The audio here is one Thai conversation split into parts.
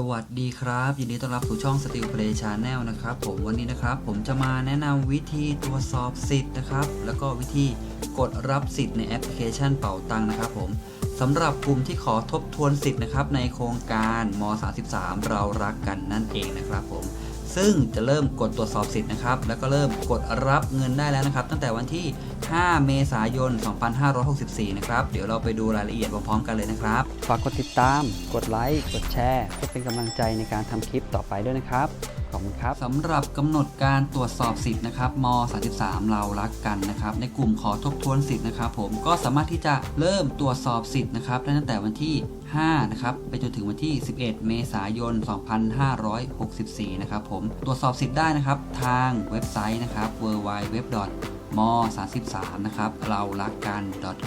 สวัสดีครับ ยินดีต้อนรับสู่ช่อง Steel Play Channel นะครับผมวันนี้นะครับผมจะมาแนะนำวิธีตรวจสอบสิทธิ์นะครับ แล้วก็วิธีกดรับสิทธิ์ในแอปพลิเคชันเป่าตังนะครับผมสำหรับกลุ่มที่ขอทบทวนสิทธิ์นะครับในโครงการม 33 เรารักกันนั่นเองนะครับผม ซึ่งจะเริ่มกดตรวจสอบสิทธิ์นะครับ แล้วก็เริ่มกดรับเงินได้แล้วนะครับ ตั้งแต่วันที่ 5 เมษายน 2564 นะครับ เดี๋ยวเราไปดูรายละเอียดพร้อมๆกันเลยนะครับ ฝากกดติดตาม กดไลค์ กดแชร์ เพื่อเป็นกำลังใจในการทำคลิปต่อไปด้วยนะครับ ขอบคุณครับสำหรับกำหนดการตรวจสอบสิทธิ์นะครับม 33 เรารักกันนะครับ ในกลุ่มขอทบทวนสิทธิ์นะครับ ผมก็สามารถที่จะเริ่มตรวจสอบสิทธิ์นะครับได้ตั้งแต่วันที่ 5 นะครับ ไปจนถึงวันที่ 11 เมษายน 2564 นะครับผมตรวจสอบสิทธิ์ได้นะครับ ทางเว็บไซต์นะครับ www. ม33นะครับเรารักกัน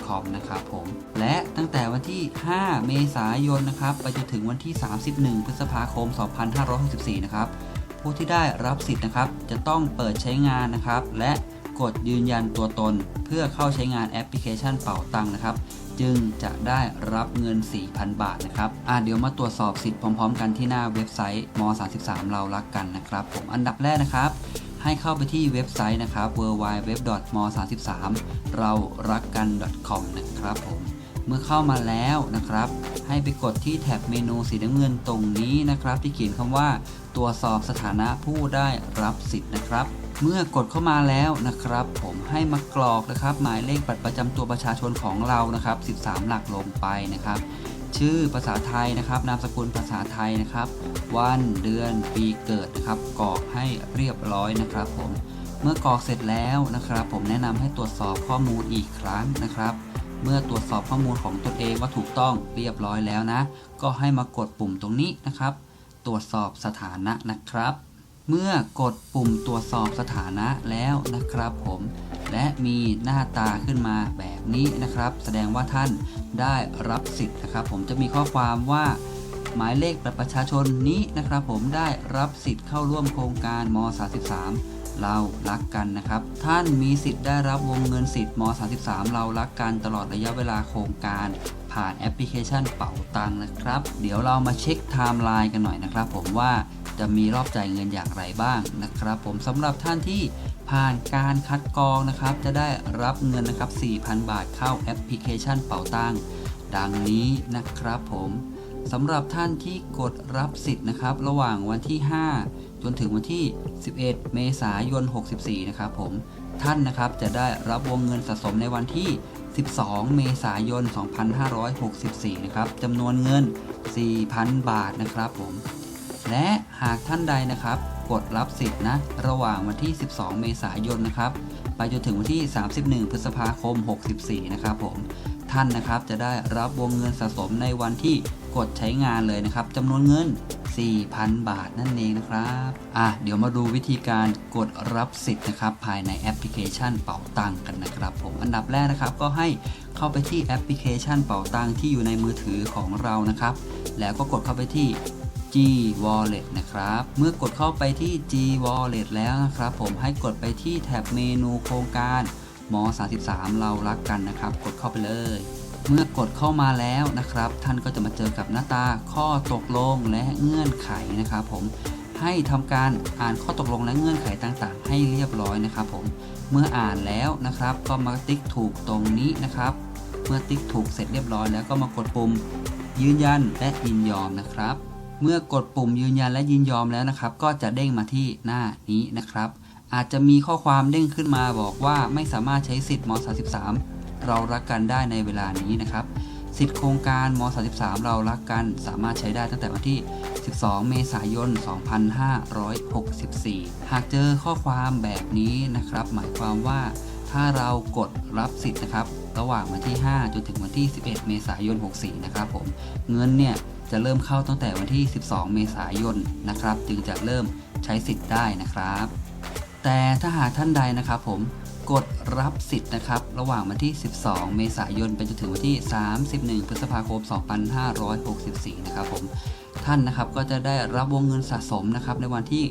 .com นะครับผม และตั้งแต่วันที่ 5 เมษายนนะครับ ไปจนถึงวันที่ 31 พฤษภาคม 2564 นะครับ ผู้ที่ได้รับสิทธิ์นะครับ จะต้องเปิดใช้งานนะครับ และกดยืนยันตัวตน เพื่อเข้าใช้งานแอปพลิเคชันเป่าตังนะครับ จึงจะได้รับเงิน 4,000 บาทนะครับอะเดี๋ยวมาตรวจสอบสิทธิ์พร้อม ๆ กันที่หน้าเว็บไซต์ม33เรารักกันนะครับผมอันดับแรกนะครับให้เข้าไปที่เว็บไซต์นะครับ www.m33 เรารักกัน .com นะครับผม เมื่อเข้ามาแล้วนะครับ ให้ไปกดที่แท็บเมนูสีน้ำเงินตรงนี้นะครับ ที่เขียนคำว่า รวจสอบสถานะผู้ได้รับสิทธิ์นะครับ เมื่อกดเข้ามาแล้วนะครับ ผมให้มากรอกนะครับ หมายเลขบัตรประจำตัวประชาชนของเรานะครับ 13 หลักลงไปนะครับ ชื่อภาษาไทยนะครับ นามสกุลภาษาไทยนะครับ วันเดือนปีเกิดนะครับกรอกให้เรียบร้อยนะครับ ผมเมื่อกรอกเสร็จแล้วนะครับ ผมแนะนำให้ตรวจสอบข้อมูลอีกครั้งนะครับเมื่อตรวจสอบข้อมูลของตนเองว่าถูกต้องเรียบร้อยแล้วนะ ก็ให้มากดปุ่มตรงนี้นะครับ ตรวจสอบสถานะนะครับ เมื่อกดปุ่มตรวจสอบสถานะแล้วนะครับผม และมีหน้าตาขึ้นมาแบบนี้นะครับ แสดงว่าท่านได้รับสิทธิ์นะครับ ผมจะมีข้อความว่าหมายเลขบัตรประชาชนนี้นะครับ ผมได้รับสิทธิ์เข้าร่วมโครงการม 33 เรารักกันนะครับ ท่านมีสิทธิ์ได้รับวงเงินสิทธิ์ม 33 เรารักกันตลอดระยะเวลาโครงการ ผ่านแอปพลิเคชันเป๋าตังนะครับ เดี๋ยวเรามาเช็คไทม์ไลน์กันหน่อยนะครับ ผมว่าจะมีรอบจ่ายเงินอย่างไรบ้างนะครับ ผมสำหรับท่านที่ผ่านการคัดกรองนะครับ จะได้รับเงินนะครับ 4,000 บาทเข้าแอปพลิเคชันเป๋าตังดังนี้นะครับผมสำหรับท่านที่กดรับสิทธิ์นะครับ ระหว่างวันที่ 5 จนถึงวันที่ 11 เมษายน 64 นะครับผมท่านนะครับจะได้รับวงเงินสะสมในวันที่ 12 เมษายน 2564 นะครับจำนวนเงิน 4,000 บาทนะครับผม และหากท่านใดนะครับ กดรับสิทธิ์นะ ระหว่างวันที่ 12 เมษายนนะครับ ไปจนถึงวันที่ 31 พฤษภาคม 64 นะครับผม ท่านนะครับจะได้รับวงเงินสะสมในวันที่กดใช้งานเลยนะครับจำนวนเงิน 4,000 บาทนั่นเองนะครับอะเดี๋ยวมาดูวิธีการกดรับสิทธิ์นะครับ ภายในแอปพลิเคชันเป๋าตังกันนะครับผมอันดับแรกนะครับก็ให้เข้าไปที่แอปพลิเคชันเป๋าตังที่อยู่ในมือถือของเรานะครับ แล้วก็กดเข้าไปที่ G Wallet นะครับ เมื่อกดเข้าไปที่ G Wallet แล้วนะครับ ผมให้กดไปที่แท็บเมนูโครงการม 33 เรารักกันนะครับ กดเข้าไปเลย เมื่อกดเข้ามาแล้วนะครับ ท่านก็จะมาเจอกับหน้าตาข้อตกลงและเงื่อนไขนะครับผมให้ทำการอ่านข้อตกลงและเงื่อนไขต่างๆ ให้เรียบร้อยนะครับผมเมื่ออ่านแล้วนะครับ ก็มาติ๊กถูกตรงนี้นะครับ เมื่อติ๊กถูกเสร็จเรียบร้อยแล้วก็มากดปุ่มยืนยันและยินยอมนะครับ เมื่อกดปุ่มยืนยันและยินยอมแล้วนะครับ ก็จะเด้งมาที่หน้านี้นะครับ อาจจะมีข้อความเด้งขึ้นมาบอกว่าไม่สามารถใช้สิทธิ์ม 33 เรารักกันได้ในเวลานี้นะครับ สิทธิโครงการม 33 เรารักกันสามารถใช้ได้ตั้งแต่วันที่ 12 เมษายน 2564 หากเจอข้อความแบบนี้นะครับ หมายความว่าถ้าเรากดรับสิทธิ์นะครับ ระหว่างวันที่ 5 จนถึงวันที่ 11 เมษายน 64 นะครับผม เงินเนี่ยจะเริ่มเข้าตั้งแต่วันที่ 12 เมษายนนะครับ จึงจะเริ่มใช้สิทธิ์ได้นะครับ แต่ถ้าหากท่านใดนะครับผม กดรับสิทธิ์นะครับ ระหว่างวันที่ 12 เมษายนไปจนถึงวันที่ 31 พฤษภาคม 2564 นะครับผม ท่านนะครับก็จะได้รับวงเงินสะสมนะครับในวันที่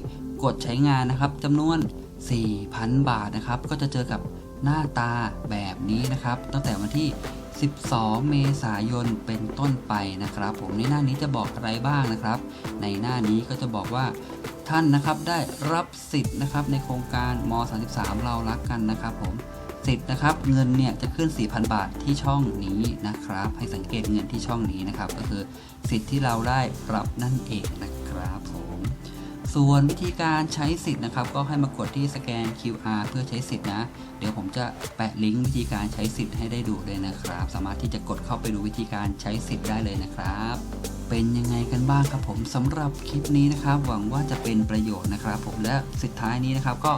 กดใช้งานนะครับจำนวน 4,000 บาทนะครับ ก็จะเจอกับหน้าตาแบบนี้นะครับ ตั้งแต่วันที่ 12 เมษายนเป็นต้นไปนะครับ ผมในหน้านี้จะบอกอะไรบ้างนะครับ ในหน้านี้ก็จะบอกว่า ท่านนะครับได้รับสิทธิ์นะครับในโครงการม 33 เรารักกันนะครับผมสิทธิ์นะครับเงินเนี่ยจะขึ้น 4,000 บาทที่ช่องนี้นะครับ ให้สังเกตเงินที่ช่องนี้นะครับ ก็คือสิทธิ์ที่เราได้รับนั่นเองนะครับผม ส่วนวิธีการใช้สิทธิ์นะครับ ก็ให้มากดที่สแกน QR เพื่อใช้สิทธิ์นะ เดี๋ยวผมจะแปะลิงก์วิธีการใช้สิทธิ์ให้ได้ดูเลยนะครับ สามารถที่จะกดเข้าไปดูวิธีการใช้สิทธิ์ได้เลยนะครับ เป็นยังไงกันบ้างครับผมสำหรับคลิปนี้นะครับ หวังว่าจะเป็นประโยชน์นะครับ ผมและสุดท้ายนี้นะครับก็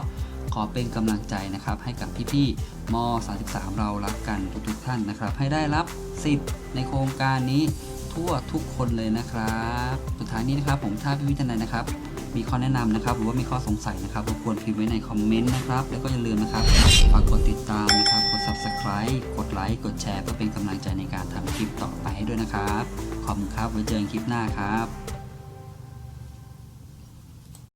ขอเป็นกำลังใจนะครับให้กับพี่ๆม 33 เรารักกันทุกๆท่านนะครับ ให้ได้รับสิทธิ์ในโครงการนี้ทั่วทุกคนเลยนะครับ สุดท้ายนี้นะครับผมถ้าพี่ๆท่านใดนะครับ มีข้อแนะนำนะครับ หรือว่ามีข้อสงสัยนะครับรบกวนพิมพ์ไว้ในคอมเมนต์นะครับ แล้วก็อย่าลืมนะครับฝากกดติดตามนะครับ กด subscribe กดไลค์ กดแชร์เพื่อเป็นกำลังใจในการทำคลิปต่อไปให้ด้วยนะครับ ขอบคุณครับ ไว้เจอกันคลิปหน้าครับ